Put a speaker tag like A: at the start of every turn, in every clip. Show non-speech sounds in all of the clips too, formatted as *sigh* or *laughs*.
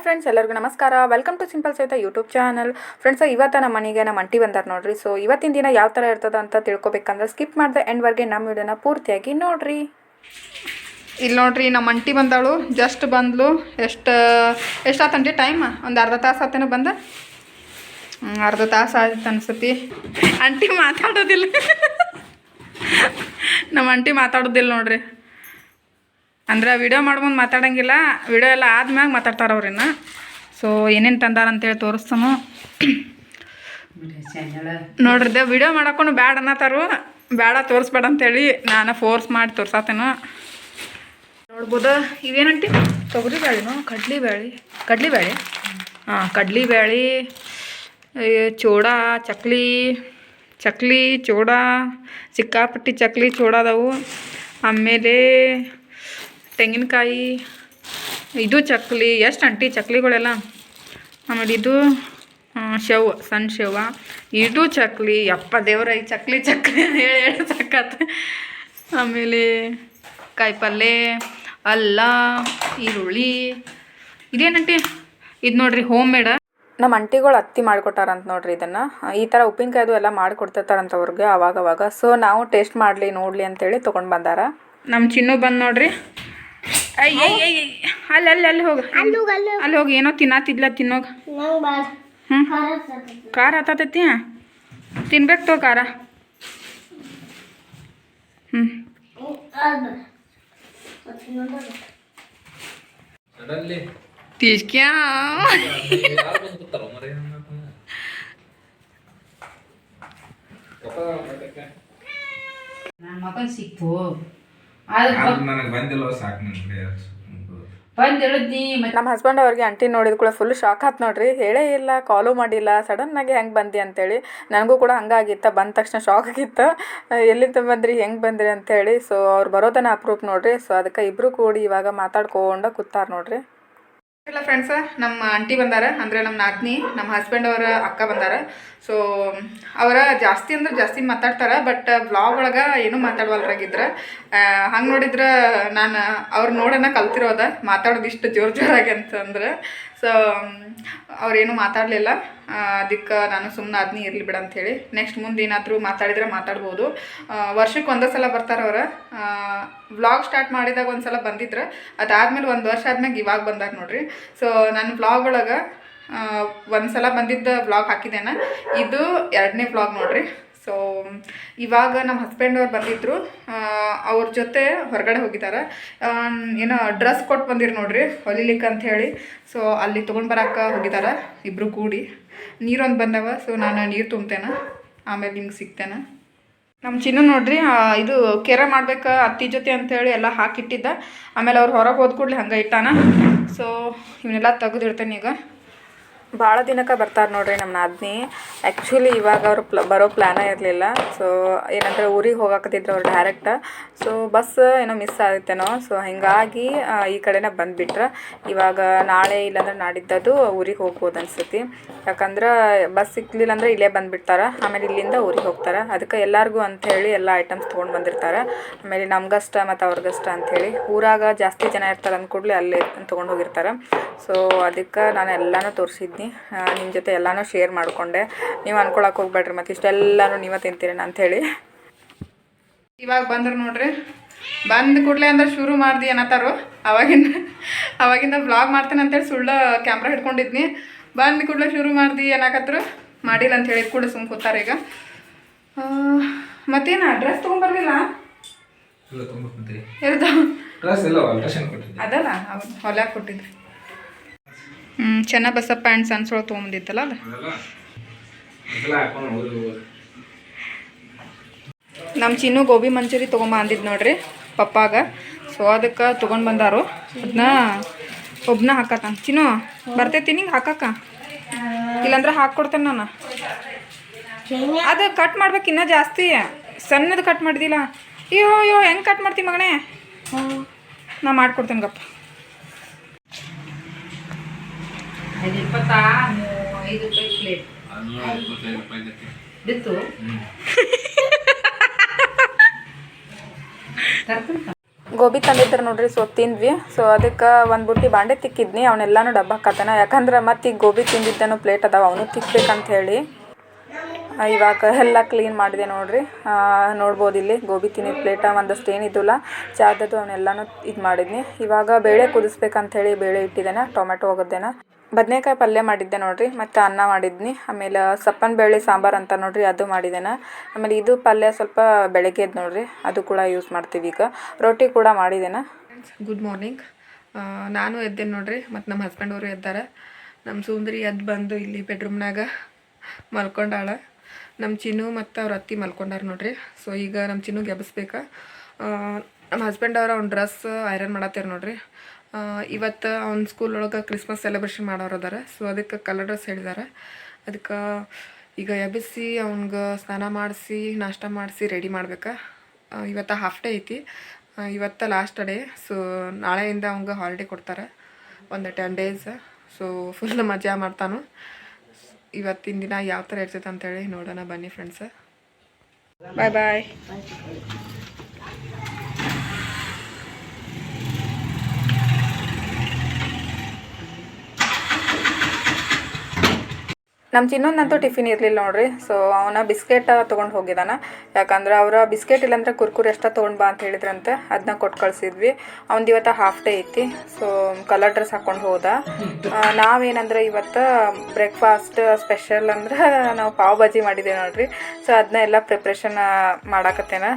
A: Hi friends ಎಲ್ಲರಿಗೂ ನಮಸ್ಕಾರ. Welcome to simple ಸಹಿತ ಯೂಟ್ಯೂಬ್ ಚಾನಲ್ ಫ್ರೆಂಡ್ಸ್ ಇವತ್ತು ನಮ್ಮ ಮನೆಗೆ ನಮ್ಮ ಅಂಟಿ ಬಂದಾರ ನೋಡ್ರಿ. ಸೊ ಇವತ್ತಿನ ದಿನ ಯಾವ ಥರ ಇರ್ತದ ಅಂತ ತಿಳ್ಕೊಬೇಕಂದ್ರೆ ಸ್ಕಿಪ್ ಮಾಡಿದೆ. ಎಂಡ್ವರೆಗೆ ನಮ್ಮ ವಿಡಿಯೋನ ಪೂರ್ತಿಯಾಗಿ ನೋಡ್ರಿ. ಇಲ್ಲಿ ನೋಡ್ರಿ, ನಮ್ಮ ಅಂಟಿ ಬಂದಾಳು. ಜಸ್ಟ್ ಬಂದ್ಲು. ಎಷ್ಟು ಎಷ್ಟು ಆತಂಟಿ ಟೈಮ್ ಒಂದು ಅರ್ಧ ತಾಸು ಆತನ ಬಂದ? ಅರ್ಧ ತಾಸು ಆಯ್ತು ಅನ್ಸತಿ. ಅಂಟಿ ಮಾತಾಡೋದಿಲ್ಲ. ನಮ್ಮ ಅಂಟಿ ಮಾತಾಡೋದಿಲ್ಲ ನೋಡ್ರಿ. ಅಂದ್ರೆ ವಿಡಿಯೋ ಮುಂದೆ ಮಾತಾಡಂಗಿಲ್ಲ ವಿಡಿಯೋ ಎಲ್ಲ ಆದ್ಮ್ಯಾಗ ಮಾತಾಡ್ತಾರೆ ಅವ್ರಿನ್ನ ಸೊ ಏನೇನು ತಂದಾರ ಅಂತೇಳಿ ತೋರಿಸ್ತಾನು. ನೋಡ್ರಿದೆ ವಿಡಿಯೋ ಮಾಡಾಕೊಂಡು ಬ್ಯಾಡ ಅನ್ನತಾರು. ಬೇಡ ತೋರಿಸ್ಬೇಡ ಅಂತೇಳಿ ನಾನು ಫೋರ್ಸ್ ಮಾಡಿ ತೋರ್ಸಾತೇನು. ನೋಡ್ಬೋದು, ಇವೇನಂಟಿ? ತೊಗರಿ ಬೇಳೆನೋ ಕಡ್ಲಿ ಬೇಳೆ ಕಡ್ಲಿ ಬೇಳೆ ಹಾಂ ಕಡ್ಲಿ ಬ್ಯಾಳಿ ಚೂಡ, ಚಕ್ಲಿ ಚಕ್ಲಿ, ಚೂಡ, ಸಿಕ್ಕಾಪಟ್ಟಿ ಚಕ್ಲಿ, ಚೂಡ ಅದಾವು. ಆಮೇಲೆ ತೆಂಗಿನಕಾಯಿ ಇದು ಚಕ್ಲಿ ಎಷ್ಟು ಅಂಟಿ ಚಕ್ಲಿಗಳೆಲ್ಲ? ಆಮೇಲೆ ಇದು ಶವ್ ಸಣ್ಣ ಶವ ಇದು ಚಕ್ಲಿ ಅಪ್ಪ ದೇವ್ರ ಈ ಚಕ್ಲಿ ಚಕ್ಲಿ ಹೇಳಿ ಹೇಳಿ ಸಾಕತ್ತೆ ಆಮೇಲೆ ಕಾಯಿಪಲ್ಲೆ ಅಲ್ಲ ಈರುಳ್ಳಿ. ಇದೇನಂಟಿ ಇದು ನೋಡ್ರಿ ಹೋಮ್ ಮೇಡ ನಮ್ಮ ಅಂಟಿಗಳು ಅತ್ತಿ ಮಾಡಿಕೊಟ್ಟಾರಂತ ನೋಡ್ರಿ ಇದನ್ನು. ಈ ಥರ ಉಪ್ಪಿನಕಾಯ್ದು ಎಲ್ಲ ಮಾಡಿಕೊಡ್ತಿರ್ತಾರಂತ ಅವ್ರಿಗೆ ಅವಾಗ ಅವಾಗ ಸೊ ನಾವು ಟೇಸ್ಟ್ ಮಾಡಲಿ ನೋಡಲಿ ಅಂತೇಳಿ ತೊಗೊಂಡು ಬಂದಾರ. ನಮ್ಮ ಚಿನ್ನು ಬಂದು ನೋಡ್ರಿ. ಅಲ್ಲಿ ಅಲ್ಲಿ ಅಲ್ಲಿ ಹೋಗ. ಅಲ್ಲಿ ಹೋಗಿ ಏನೋ ತಿನ್ನತ್ತಿದ್ಲ ತಿನ್ನೋಗ. ಹ್ಞೂ ಖಾರ ಹತ್ತತೈತಿ ತಿನ್ಬೇಕು ತೋ ಖಾರ. ಹ್ಞೂ
B: ಸಡನ್ಲಿ.
A: ತೀಸ್ಕ್ಯಾ
B: ಯಾರು ಬಂದು ನನಗೆ ಬಂದಿಲ್ಲ ಸಾಕು ನನಗೆ
C: ಬಂದು
A: ನಮ್ಮ ಹಸ್ಬೆಂಡ್ ಅವ್ರಿಗೆ ಅಂಟಿ ನೋಡಿದ ಕೂಡ ಫುಲ್ ಶಾಕ್ ಆತ್ ನೋಡ್ರಿ. ಹೇಳೇ ಇಲ್ಲ ಕಾಲು ಮಾಡಿಲ್ಲ. ಸಡನ್ ಆಗಿ ಹೆಂಗ್ ಬಂದಿ ಅಂತೇಳಿ. ನನಗೂ ಕೂಡ ಹಂಗಾಗಿತ್ತ ಬಂದ ತಕ್ಷಣ ಶಾಕ್ ಆಗಿತ್ತು. ಎಲ್ಲಿಂದ ಬಂದ್ರಿ ಹೆಂಗ್ ಬಂದ್ರಿ ಅಂತೇಳಿ. ಸೊ ಅವ್ರು ಬರೋದನ್ನ ಅಪ್ರೂಪ್ ನೋಡ್ರಿ. ಸೊ ಅದಕ್ಕೆ ಇಬ್ರು ಕೂಡಿ ಇವಾಗ ಮಾತಾಡ್ಕೊಂಡು ಕೂತಾರ ನೋಡ್ರಿ. ಇಲ್ಲ ಫ್ರೆಂಡ್ಸ ನಮ್ಮ ಆಂಟಿ ಬಂದಾರ. ಅಂದ್ರೆ ನಮ್ಮ ನಾದ್ನಿ ನಮ್ಮ ಹಸ್ಬೆಂಡ್ ಅವರ ಅಕ್ಕ ಬಂದಾರ. ಸೊ ಅವರ ಜಾಸ್ತಿ ಅಂದ್ರೆ ಜಾಸ್ತಿ ಮಾತಾಡ್ತಾರ ಬಟ್ ಬ್ಲಾಗ್ ಒಳಗೆ ಏನೂ ಮಾತಾಡ್ವಲ್ರಾಗಿದ್ರ ಹಂಗೆ ನೋಡಿದ್ರೆ ನಾನು ಅವ್ರು ನೋಡೋಣ ಕಲ್ತಿರೋದ, ಮಾತಾಡೋದು ಇಷ್ಟು ಜೋರು ಜೋರಾಗಿ ಅಂತಂದ್ರೆ ಸೊ ಅವ್ರೇನು ಮಾತಾಡಲಿಲ್ಲ ಅದಕ್ಕೆ ನಾನು ಸುಮ್ಮನೆ ಅದನ್ನೇ ಇರಲಿ ಬಿಡ ಅಂಥೇಳಿ ನೆಕ್ಸ್ಟ್ ಮುಂದೆ ಏನಾದರೂ ಮಾತಾಡಿದ್ರೆ ಮಾತಾಡ್ಬೋದು. ವರ್ಷಕ್ಕೆ ಒಂದೇ ಸಲ ಬರ್ತಾರೆ ಅವ್ರು. ವ್ಲಾಗ್ ಸ್ಟಾರ್ಟ್ ಮಾಡಿದಾಗ ಒಂದು ಸಲ ಬಂದಿದ್ರು, ಅದಾದ್ಮೇಲೆ ಒಂದು ವರ್ಷ ಆದ್ಮೇಲೆ ಇವಾಗ ಬಂದಾರ ನೋಡ್ರಿ. ಸೊ ನನ್ನ ವ್ಲಾಗ್ ಒಳಗೆ ಒಂದು ಸಲ ಬಂದಿದ್ದ ವ್ಲಾಗ್ ಹಾಕಿದ್ದೇನೆ? ಇದು ಎರಡನೇ ವ್ಲಾಗ್ ನೋಡ್ರಿ. ಸೊ ಇವಾಗ ನಮ್ಮ ಹಸ್ಬೆಂಡ್ ಅವ್ರು ಬಂದಿದ್ರು. ಅವ್ರ ಜೊತೆ ಹೊರಗಡೆ ಹೋಗಿದ್ದಾರೆ ಏನೋ ಡ್ರೆಸ್ ಕೊಟ್ಟು ಬಂದಿರು ನೋಡ್ರಿ ಹೊಲಿಲಿಕ್ಕೆ ಅಂತ ಹೇಳಿ. ಸೊ ಅಲ್ಲಿ ತೊಗೊಂಡು ಬರಕ್ಕೆ ಹೋಗಿದ್ದಾರೆ ಇಬ್ಬರು ಕೂಡಿ. ನೀರೊಂದು ಬಂದವ ಸೊ ನಾನು ನೀರು ತುಂಬ್ತೇನೆ? ಆಮೇಲೆ ನಿಮ್ಗೆ ಸಿಗ್ತೇನೆ? ನಮ್ಮ ಚಿನ್ನ ನೋಡ್ರಿ ಇದು ಕೆರೆ ಮಾಡ್ಬೇಕು ಅತ್ತಿ ಜೊತೆ ಅಂತೇಳಿ ಎಲ್ಲ ಹಾಕಿಟ್ಟಿದ್ದ. ಆಮೇಲೆ ಅವ್ರು ಹೊರಗೆ ಹೋದ ಕೂಡಲೇ ಹಂಗೆ ಇಟ್ಟಾನ. ಸೊ ಇವನ್ನೆಲ್ಲ ತೆಗೆದಿಡ್ತೇನೆ ಈಗ. ಭಾಳ ದಿನಕ್ಕೆ ಬರ್ತಾರೆ ನೋಡ್ರಿ ನಮ್ಮ ನಾದ್ನಿ. ಆ್ಯಕ್ಚುಲಿ ಇವಾಗ ಅವ್ರು ಪ್ಲ, ಬರೋ ಪ್ಲ್ಯಾನೇ ಇರಲಿಲ್ಲ. ಸೊ ಏನಂದ್ರೆ ಊರಿಗೆ ಹೋಗಾಕತ್ತಿದ್ರು ಅವ್ರು ಡೈರೆಕ್ಟ್ ಸೊ ಬಸ್ ಏನೋ ಮಿಸ್ ಆಗುತ್ತೇನೋ. ಸೊ ಹಿಂಗಾಗಿ ಈ ಕಡೆನೇ ಬಂದುಬಿಟ್ರೆ. ಇವಾಗ ನಾಳೆ ಇಲ್ಲಾಂದ್ರೆ ನಾಡಿದ್ದದು ಊರಿಗೆ ಹೋಗ್ಬೋದು ಅನ್ಸತಿ ಯಾಕಂದ್ರೆ ಬಸ್ ಸಿಕ್ಲಿಲ್ಲ ಅಂದ್ರೆ ಇಲ್ಲೇ ಬಂದುಬಿಡ್ತಾರೆ. ಆಮೇಲೆ ಇಲ್ಲಿಂದ ಊರಿಗೆ ಹೋಗ್ತಾರೆ. ಅದಕ್ಕೆ ಎಲ್ಲರಿಗೂ ಅಂಥೇಳಿ ಎಲ್ಲ ಐಟಮ್ಸ್ ತೊಗೊಂಡು ಬಂದಿರ್ತಾರೆ. ಆಮೇಲೆ ನಮ್ಗಷ್ಟ ಮತ್ತು ಅವ್ರಿಗಷ್ಟ ಅಂಥೇಳಿ ಊರಾಗ ಜಾಸ್ತಿ ಜನ ಇರ್ತಾರೆ ಅಂದ್ಕೂಡ್ಲೆ ಅಲ್ಲೇ ತೊಗೊಂಡು ಹೋಗಿರ್ತಾರೆ. ಸೊ ಅದಕ್ಕೆ ನಾನು ಎಲ್ಲನೂ ತೋರಿಸಿದ್ನಿ ನಿಮ್ಮ ಜೊತೆ ಎಲ್ಲನೂ ಶೇರ್ ಮಾಡಿಕೊಂಡೆ. ನೀವು ಅನ್ಕೊಳಕ್ಕೆ ಹೋಗ್ಬೇಡ್ರಿ ಮತ್ತು ಇಷ್ಟೆಲ್ಲನೂ ನೀವೇ ತಿಂತೀರೇನ ಅಂಥೇಳಿ ಇವಾಗ ಬಂದರು ನೋಡ್ರಿ. ಬಂದ ಕೂಡಲೇ ಅಂದ್ರೆ ಶುರು ಮಾಡ್ದಿ ಅನ್ನತ್ತಾರು ಅವಾಗಿಂದ ಅವಾಗಿಂದ ಬ್ಲಾಗ್ ಮಾಡ್ತೇನೆ ಅಂತೇಳಿ ಸುಳ್ಳು ಕ್ಯಾಮ್ರಾ ಹಿಡ್ಕೊಂಡಿದ್ನಿ. ಬಂದ ಕೂಡಲೇ ಶುರು ಮಾಡ್ದಿ ಏನಾಕತ್ರು? ಮಾಡಿಲ್ಲ ಅಂತ ಹೇಳಿದ ಕೂಡ ಸುಮ್ಮ ಕೂತಾರೆ ಈಗ. ಮತ್ತೇನು ಡ್ರೆಸ್ ತೊಗೊಂಬರ್ಲಿಲ್ಲ? ಅದಲ್ಲ ಹೊಲ್ಯಾಕ ಕುಂತೀರಿ ಹ್ಞೂ ಚೆನ್ನ ಬಸಪ್ಪ ಆ್ಯಂಡ್ ಸನ್ಸ್ ಒಳಗೆ ತೊಗೊಂಬಂದಿತ್ತಲ್ಲ ಅದು ನಮ್ಮ ಚಿನ್ನು ಗೋಬಿ ಮಂಚೂರಿ ತೊಗೊಂಬ ಅಂದಿದ್ದು ನೋಡ್ರಿ ಪಪ್ಪಾಗ. ಸೊ ಅದಕ್ಕೆ ತೊಗೊಂಡು ಬಂದಾರು. ಅದನ್ನ ಒಬ್ಬನ ಹಾಕತ್ತ ಚಿನ್ನು ಬರ್ತೈತಿ ನಿಂಗೆ ಹಾಕಕ್ಕ? ಇಲ್ಲಾಂದ್ರೆ ಹಾಕ್ಕೊಡ್ತೇನೆ ನಾನು. ಅದು ಕಟ್ ಮಾಡ್ಬೇಕು ಇನ್ನೂ ಜಾಸ್ತಿ. ಸಣ್ಣದು ಕಟ್ ಮಾಡಿದಿಲ್ಲ. ಅಯ್ಯೋ ಅಯ್ಯೋ ಹೆಂಗೆ ಕಟ್ ಮಾಡ್ತೀನಿ ಮಗನೇ? ನಾ ಮಾಡ್ಕೊಡ್ತೇನೆ ಗಪ್ಪ.
C: ಐದು ಇಪ್ಪತ್ತಾ ಮೂ- ಐದು ರೂಪಾಯಿ ಪ್ಲೇಟ್ ಬಿತ್ತು.
D: ಗೋಬಿ ತಂದಿದ್ರು ನೋಡ್ರಿ ಸೊ ತಿಂದ್ವಿ. ಸೊ ಅದಕ್ಕೆ ಒಂದು ಬುಟ್ಟಿ ಬಾಂಡೆ ತಿಕ್ಕಿದ್ನಿ. ಅವನ್ನೆಲ್ಲಾನು ಡಬ್ಬ ಹಾಕತ್ತಾನ ಯಾಕಂದ್ರೆ ಮತ್ತೆ ಈಗ ಗೋಬಿ ತಿಂದಿದ್ದನು ಪ್ಲೇಟ್ ಅದಾವ ಅವನು ತಿಕ್ಬೇಕಂತ ಹೇಳಿ. ಇವಾಗ ಎಲ್ಲ ಕ್ಲೀನ್ ಮಾಡಿದೆ ನೋಡಿರಿ. ನೋಡ್ಬೋದು ಇಲ್ಲಿ ಗೋಬಿ ತಿನ್ನಿದ ಪ್ಲೇಟ ಒಂದಷ್ಟು ಏನಿದ್ದಿಲ್ಲ. ಚಾದದ್ದು ಅವನ್ನೆಲ್ಲನೂ ಇದು ಮಾಡಿದ್ನಿ. ಇವಾಗ ಬೇಳೆ ಕುದಿಸ್ಬೇಕಂಥೇಳಿ ಬೇಳೆ ಇಟ್ಟಿದ್ದೇನೆ, ಟೊಮೆಟೊ ಹೋಗೋದೇನ ಬದನೇಕಾಯಿ ಪಲ್ಯ ಮಾಡಿದ್ದೆ ನೋಡಿರಿ, ಮತ್ತು ಅನ್ನ ಮಾಡಿದ್ನಿ. ಆಮೇಲೆ ಸಪ್ಪನ ಬೇಳೆ ಸಾಂಬಾರು ಅಂತ ನೋಡಿರಿ, ಅದು ಮಾಡಿದ್ದೇನೆ. ಆಮೇಲೆ ಇದು ಪಲ್ಯ ಸ್ವಲ್ಪ ಬೆಳಗ್ಗೆದ್ದು ನೋಡಿರಿ, ಅದು ಕೂಡ ಯೂಸ್ ಮಾಡ್ತೀವಿ ಈಗ. ರೊಟ್ಟಿ ಕೂಡ ಮಾಡಿದ್ದೇನೆ.
A: ಗುಡ್ ಮಾರ್ನಿಂಗ್ ನಾನು ಎದ್ದೇನೆ ನೋಡಿರಿ, ಮತ್ತು ನಮ್ಮ ಹಸ್ಬೆಂಡ್ ಅವರು ಎದ್ದಾರೆ. ನಮ್ಮ ಸುಂದರಿ ಎದ್ದು ಬಂದು ಇಲ್ಲಿ ಬೆಡ್ರೂಮ್ನಾಗ ಮಲ್ಕೊಂಡಾಳ. ನಮ್ಮ ಚಿನ್ನು ಮತ್ತು ಅವ್ರ ಅತ್ತಿ ಮಲ್ಕೊಂಡಾರ ನೋಡ್ರಿ. ಸೊ ಈಗ ನಮ್ಮ ಚಿನ್ನುಗೆ ಎಬ್ಬಿಸ್ಬೇಕು ನಮ್ಮ ಹಸ್ಬೆಂಡ್ ಅವ್ರ ಅವ್ನ ಡ್ರೆಸ್ ಐರನ್ ಮಾಡತ್ತಾರ ನೋಡ್ರಿ. ಇವತ್ತು ಅವ್ನ ಸ್ಕೂಲ್ ಒಳಗೆ ಕ್ರಿಸ್ಮಸ್ ಸೆಲೆಬ್ರೇಷನ್ ಮಾಡೋರು ಅದಾರ. ಸೊ ಅದಕ್ಕೆ ಕಲರ್ ಡ್ರೆಸ್ ಹೇಳಿದಾರೆ. ಅದಕ್ಕೆ ಈಗ ಎಬ್ಬಿಸಿ, ಅವ್ನಿಗೆ ಸ್ನಾನ ಮಾಡಿಸಿ, ನಾಷ್ಟ ಮಾಡಿಸಿ ರೆಡಿ ಮಾಡ್ಬೇಕು. ಇವತ್ತು ಹಾಫ್ ಡೇ ಐತಿ. ಇವತ್ತು ಲಾಸ್ಟ್ ಡೇ ಸೊ ನಾಳೆಯಿಂದ ಅವಂಗೆ ಹಾಲಿಡೇ ಕೊಡ್ತಾರೆ. ಒಂದು ಟೆನ್ ಡೇಸ್ ಸೊ ಫುಲ್ ಮಜಾ ಮಾಡ್ತಾನು. ಇವತ್ತಿನ ದಿನ ಯಾವ ಥರ ಇರ್ತೈತೆ ಅಂತೇಳಿ ನೋಡೋಣ ಬನ್ನಿ ಫ್ರೆಂಡ್ಸ್ ಬಾಯ್ ಬಾಯ್
D: ನಮ್ಮ ಚಿನ್ನೊಂದಂತೂ ಟಿಫಿನ್ ಇರಲಿಲ್ಲ ನೋಡ್ರಿ. ಸೊ ಅವನ ಬಿಸ್ಕೆಟ್ ತೊಗೊಂಡು ಹೋಗಿದ್ದಾನ ಯಾಕಂದ್ರೆ ಅವರ ಬಿಸ್ಕೆಟ್ ಇಲ್ಲಾಂದ್ರೆ ಕುರ್ಕುರಿ ಅಷ್ಟ ತೊಗೊಂಡು ಬಾ ಅಂತ ಹೇಳಿದ್ರಂತೆ. ಅದನ್ನ ಕೊಟ್ಟು ಕಳ್ಸಿದ್ವಿ. ಅವ್ನ್ದು ಇವತ್ತು ಹಾಫ್ ಡೇ ಐತಿ. ಸೊ ಕಲರ್ ಡ್ರೆಸ್ ಹಾಕೊಂಡು ಹೋದ. ನಾವೇನಂದ್ರೆ ಇವತ್ತು ಬ್ರೇಕ್ಫಾಸ್ಟ್ ಸ್ಪೆಷಲ್ ಅಂದ್ರೆ ನಾವು ಪಾವ್ ಭಾಜಿ ಮಾಡಿದ್ದೇವೆ ನೋಡ್ರಿ. ಸೊ ಅದನ್ನ ಎಲ್ಲ ಪ್ರಿಪ್ರೇಷನ್ ಮಾಡಾಕತ್ತೇನ.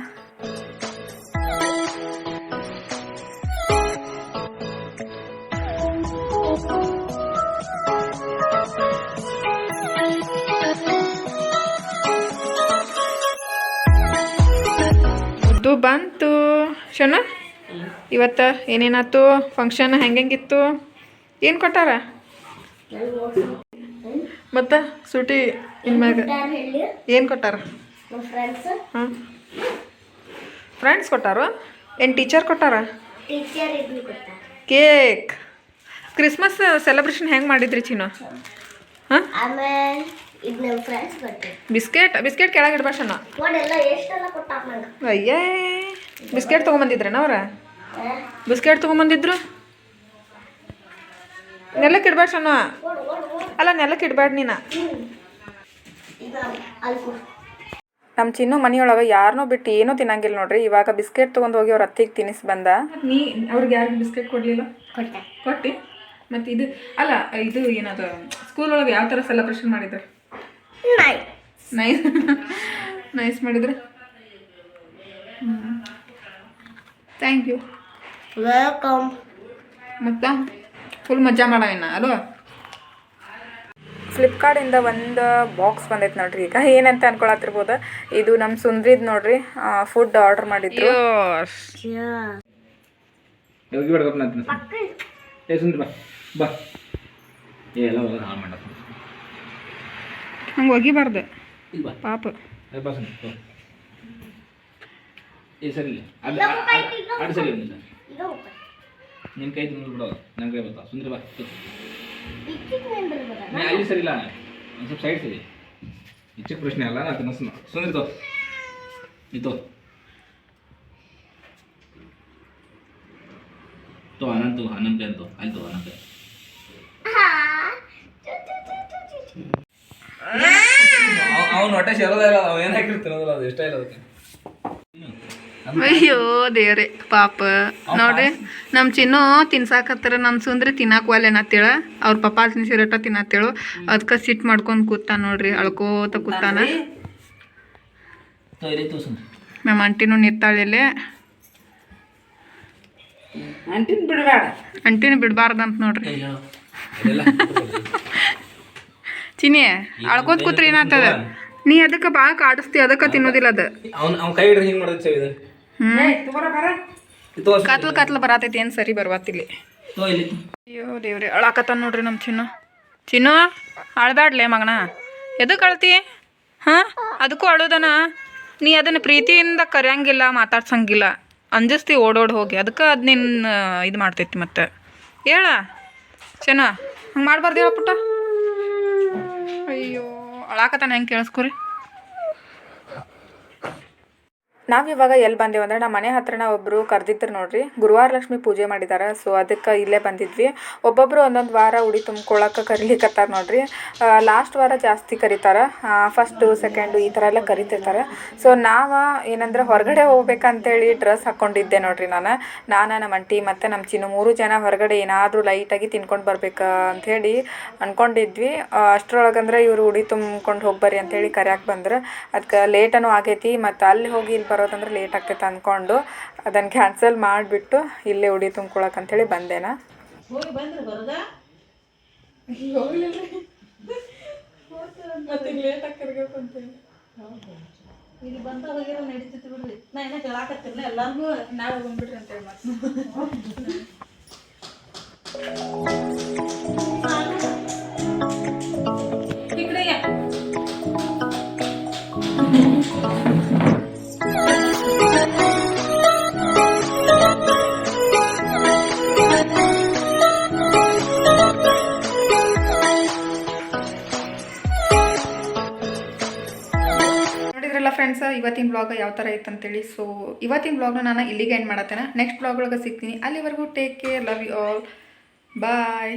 A: ಬಂತು. ಶನ, ಇವತ್ತು ಏನೇನಾಯ್ತು? ಫಂಕ್ಷನ್ ಹೆಂಗೆಂಗಿತ್ತು? ಏನು ಕೊಟ್ಟಾರ? ಮತ್ತು ಸೂಟಿ ಇನ್ಮ್ಯಾಗ ಏನು ಕೊಟ್ಟಾರ? ಹಾಂ? ಫ್ರೆಂಡ್ಸ್ ಕೊಟ್ಟಾರು? ಏನು ಟೀಚರ್ ಕೊಟ್ಟಾರ? ಕೇಕ್ ಕ್ರಿಸ್ಮಸ್ ಸೆಲೆಬ್ರೇಷನ್ ಹೆಂಗೆ ಮಾಡಿದ್ರಿ ಚಿನ್ನು ಹಾಂ?
E: ಇದು ನಮ್ಮ ಫ್ರೆಂಡ್ಸ್ ಕೊಟ್ಟೆ
A: ಬಿಸ್ಕೆಟ್ ಬಿಸ್ಕೆಟ್ ಕೆಳಗೆ ಇಡ್ಬೇಕಣ್ಣ
E: ನೋಡೆಲ್ಲ ಎಷ್ಟೆಲ್ಲ ಕೊಟ್ಟಾರ ನಂಗೆ.
A: ಅಯ್ಯೇ ಬಿಸ್ಕೆಟ್ ತೊಗೊಂಬಂದಿದ್ರೇನ ಅವ್ರ? ಬಿಸ್ಕೆಟ್ ತೊಗೊಂಬಂದಿದ್ರು? ನೆಲಕ್ಕೆ ಇಡ್ಬೇಡ ಸಣ್ಣ ಅಲ್ಲ ನೆಲಕ್ಕೆ ಇಡ್ಬೇಡ ನೀನು.
D: ನಮ್ಮ ಚಿನ್ನು ಮನೆಯೊಳಗೆ ಯಾರನ್ನೂ ಬಿಟ್ಟು ಏನೂ ತಿನ್ನಂಗಿಲ್ಲ ನೋಡ್ರಿ. ಇವಾಗ ಬಿಸ್ಕೆಟ್ ತೊಗೊಂಡು ಹೋಗಿ ಅವ್ರ ಅತ್ತಿಗೆ ತಿನ್ನಿಸಿ ಬಂದ.
A: ನೀ ಅವ್ರಿಗೆ ಯಾರಿಗೂ ಬಿಸ್ಕೆಟ್ ಕೊಡಲಿಲ್ಲ?
E: ಕೊಟ್ಟೆ
A: ಕೊಟ್ಟು? ಮತ್ತು ಇದು ಅಲ್ಲ ಇದು ಏನದು ಸ್ಕೂಲ್ ಒಳಗೆ ಯಾವ ಥರ ಸೆಲೆಬ್ರೇಷನ್ ಮಾಡಿದ್ರು? ನೈಸ್ ನೈಸ್ *laughs* ಮಾಡಿದ್ರೆ. ಥ್ಯಾಂಕ್ ಯು
E: ವೆಲ್ಕಮ್
A: ಮತ್ತು? ಫುಲ್ ಮಜಾ ಮಾಡೋಣ ಅಲ್ವಾ?
D: ಫ್ಲಿಪ್ಕಾರ್ಟಿಂದ ಒಂದು ಬಾಕ್ಸ್ ಬಂದೈತೆ ನೋಡ್ರಿ ಈಗ. ಏನಂತ ಅನ್ಕೊಳತ್ತಿರ್ಬೋದು? ಇದು ನಮ್ಮ ಸುಂದ್ರಿದ್ ನೋಡ್ರಿ. ಫುಡ್ ಆರ್ಡರ್ ಮಾಡಿದ್ರು.
B: ಬಾ. ಬಾ. ಏ ಎಲ್ಲ ಹಾಳು
A: ಹಂಗೆ ಒಗಿಬಾರ್ದು.
B: ಇಲ್ಲಿ. ಬಾ
A: ಪಾಪ
B: ನಿನ್ನ ಕೈ ತುಂಬ ಬಿಡೋದು ನಂಗೆ ಬರ್ತಾ ಸುಂದ್ರ ಬಾ ಅಲ್ಲಿ ಸರಿ ಇಲ್ಲ ಒಂದು ಸ್ವಲ್ಪ ಸೈಡ್ ಸರಿ. ಹೆಚ್ಚಿಗೆ ಪ್ರಶ್ನೆ ಅಲ್ಲ ಅದನ್ನ ಸುಂದ್ರ ತೋ. ಇದು ತೋ. ಅನಂತು ತೋ ಅಂತ ಆಯ್ತು ತೋ. ಅಲ್ಲಿ ತೋ ಆನಂದ್ ಅವ್ನು ಹೊಟ್ಟೆ ಸೇರೋದೇ ಇಲ್ಲ ಅವ್ ಏನು ಹಾಕಿರ್ತಿರೋದಿಲ್ಲ ಅದು ಇಷ್ಟ ಇಲ್ಲ ಅದಕ್ಕೆ.
A: ಅಯ್ಯೋ ದೇವ್ರೆ ಪಾಪ. ನೋಡ್ರಿ ನಮ್ಮ ಚಿನ್ನು ತಿನ್ಸಾಕತ್ತಾರ ನಮ್ಮ ಸುಂದ್ರಿ ತಿನ್ನಾಕ ಒಲ್ಲೆನತ್ತೇಳ ಅವ್ರ ಪಪ್ಪ ತಿನ್ಸಿರಟ ತಿನ್ನತ್ತೇಳು. ಅದಕ್ಕೆ ಸಿಟ್ ಮಾಡ್ಕೊಂಡು ಕೂತಾನ ನೋಡ್ರಿ ಅಳ್ಕೋತ ಕೂತಾನ. ನಮ್ಮ ಅಂಟಿನೂ ನಿಂತಾಳೆಲ್ಲೇ ಅಂಟಿನ ಬಿಡಬಾರ್ದಂತ ನೋಡ್ರಿ. ಚಿನಿ ಅಳ್ಕೋತ ಕೂತ್ರಿ ಏನಾಗ್ತದ? ನೀ ಅದಕ್ಕೆ ಭಾಳ ಕಾಡಿಸ್ತಿ ಅದಕ್ಕೆ ತಿನ್ನೋದಿಲ್ಲ ಅದು.
B: ಅವ್ನು ಕತ್ಲ ಕೈ ಹಿಂಗೆ ಮಾಡೋದು
A: ಕತ್ಲು ಕತ್ಲು ಬರತೈತಿ ಏನು ಸರಿ ಬರ್ವಾತಿಲ್ಲಿ
B: ತೋ ಇಲ್ಲಿ.
A: ಅಯ್ಯೋ ದೇವ್ರಿ ಅಳಾಕತ್ತಾನ ನೋಡ್ರಿ ನಮ್ಮ ಚಿನ್ನು. ಚಿನ್ನು ಅಳ್ಬ್ಯಾಡ್ಲೆ ಮಗನ. ಎದಕ್ಕೆ ಅಳ್ತಿ? ಹಾಂ? ಅದಕ್ಕೂ ಅಳೋದನ. ನೀ ಅದನ್ನು ಪ್ರೀತಿಯಿಂದ ಕರೆಯಂಗಿಲ್ಲ ಮಾತಾಡ್ಸಂಗಿಲ್ಲ. ಅಂಜಿಸ್ತಿ ಓಡೋಡಿ ಹೋಗಿ. ಅದಕ್ಕೆ ಅದು ನಿನ್ನ ಇದು ಮಾಡ್ತೈತಿ ಮತ್ತೆ. ಹೇಳ. ಚೆನ್ನ ಹಂಗೆ ಮಾಡ್ಬಾರ್ದು ಹೇಳ ಪುಟ್ಟ ಅಯ್ಯೋ. ಅಳಾಕತ್ತಾನ ಹೆಂಗೆ ಕೇಳಿಸ್ಕೊರಿ?
D: ನಾವಿವಾಗ ಎಲ್ಲಿ ಬಂದೇವು ಅಂದ್ರೆ ನಮ್ಮ ಮನೆ ಹತ್ರನ ಒಬ್ಬರು ಕರೆದಿದ್ರು ನೋಡ್ರಿ. ಗುರುವಾರ ಲಕ್ಷ್ಮಿ ಪೂಜೆ ಮಾಡಿದ್ದಾರೆ ಸೊ ಅದಕ್ಕೆ ಇಲ್ಲೇ ಬಂದಿದ್ವಿ. ಒಬ್ಬೊಬ್ಬರು ಒಂದೊಂದು ವಾರ ಉಡಿ ತುಂಬ್ಕೊಳಕ್ಕೆ ಕರಿಲಿಕ್ಕತ್ತಾರ ನೋಡ್ರಿ. ಲಾಸ್ಟ್ ವಾರ ಜಾಸ್ತಿ ಕರೀತಾರೆ. ಫಸ್ಟು ಸೆಕೆಂಡು ಈ ಥರ ಎಲ್ಲ ಕರಿತಿರ್ತಾರೆ. ಸೊ ನಾವು ಏನಂದ್ರೆ ಹೊರಗಡೆ ಹೋಗ್ಬೇಕಂತೇಳಿ ಡ್ರೆಸ್ ಹಾಕ್ಕೊಂಡಿದ್ದೆ ನೋಡ್ರಿ ನಾನು. ನಾನು ನಮ್ಮ ಅಂಟಿ ಮತ್ತು ನಮ್ಮ ಚಿನ್ನು ಮೂರು ಜನ ಹೊರಗಡೆ ಏನಾದರೂ ಲೈಟಾಗಿ ತಿನ್ಕೊಂಡು ಬರ್ಬೇಕು ಅಂಥೇಳಿ ಅಂದ್ಕೊಂಡಿದ್ವಿ ಅಷ್ಟರೊಳಗಂದ್ರೆ ಇವರು ಉಡಿ ತುಂಬ್ಕೊಂಡು ಹೋಗ್ಬರ್ರಿ ಅಂತೇಳಿ ಕರ್ಯಾಕೆ ಬಂದ್ರೆ. ಅದಕ್ಕೆ ಲೇಟನೂ ಆಗೈತಿ. ಮತ್ತು ಅಲ್ಲಿ ಹೋಗಿ ಇಲ್ಲಿ ಬರೋದಂದ್ರೆ ಲೇಟ್ ಆಗ್ತೈತೆ ಅಂದ್ಕೊಂಡು ಅದನ್ನು ಕ್ಯಾನ್ಸಲ್ ಮಾಡಿಬಿಟ್ಟು ಇಲ್ಲೇ ಉಡಿ ತುಂಬ್ಕೊಳಕ್ಕೆ ಅಂಥೇಳಿ ಬಂದೇನ.
C: ಹೋಗಿ ಬಂದ್ರಿ ಹೊರಗ ಇಲ್ಲಿ ಬಂದ ಹೋಗಿರೋ ನಡೀತಿತ್ತು ಬಿಡ್ರಿ. ನಾ ಏನ ಹೇಳಾಕತ್ತಿರ್ಲ ಎಲ್ಲಾರ್ಗೂ
D: ನಾಳೆ ಬಂದ್ಬಿಟ್ರಿ ಅಂತೇಳಿ ಮತ್ತೆ. ಇವತ್ತಿನ ಬ್ಲಾಗ್ ಯಾವ ಥರ ಇತ್ತು ಅಂತೇಳಿ. ಸೊ ಇವತ್ತಿನ ಬ್ಲಾಗ್ನ ನಾನು ಇಲ್ಲಿಗೆ ಎಂಡ್ ಮಾಡತ್ತೇನೆ. ನೆಕ್ಸ್ಟ್ ಬ್ಲಾಗ್ ಒಳಗೆ ಸಿಗ್ತೀನಿ. ಅಲ್ಲಿವರೆಗೂ take care love you all bye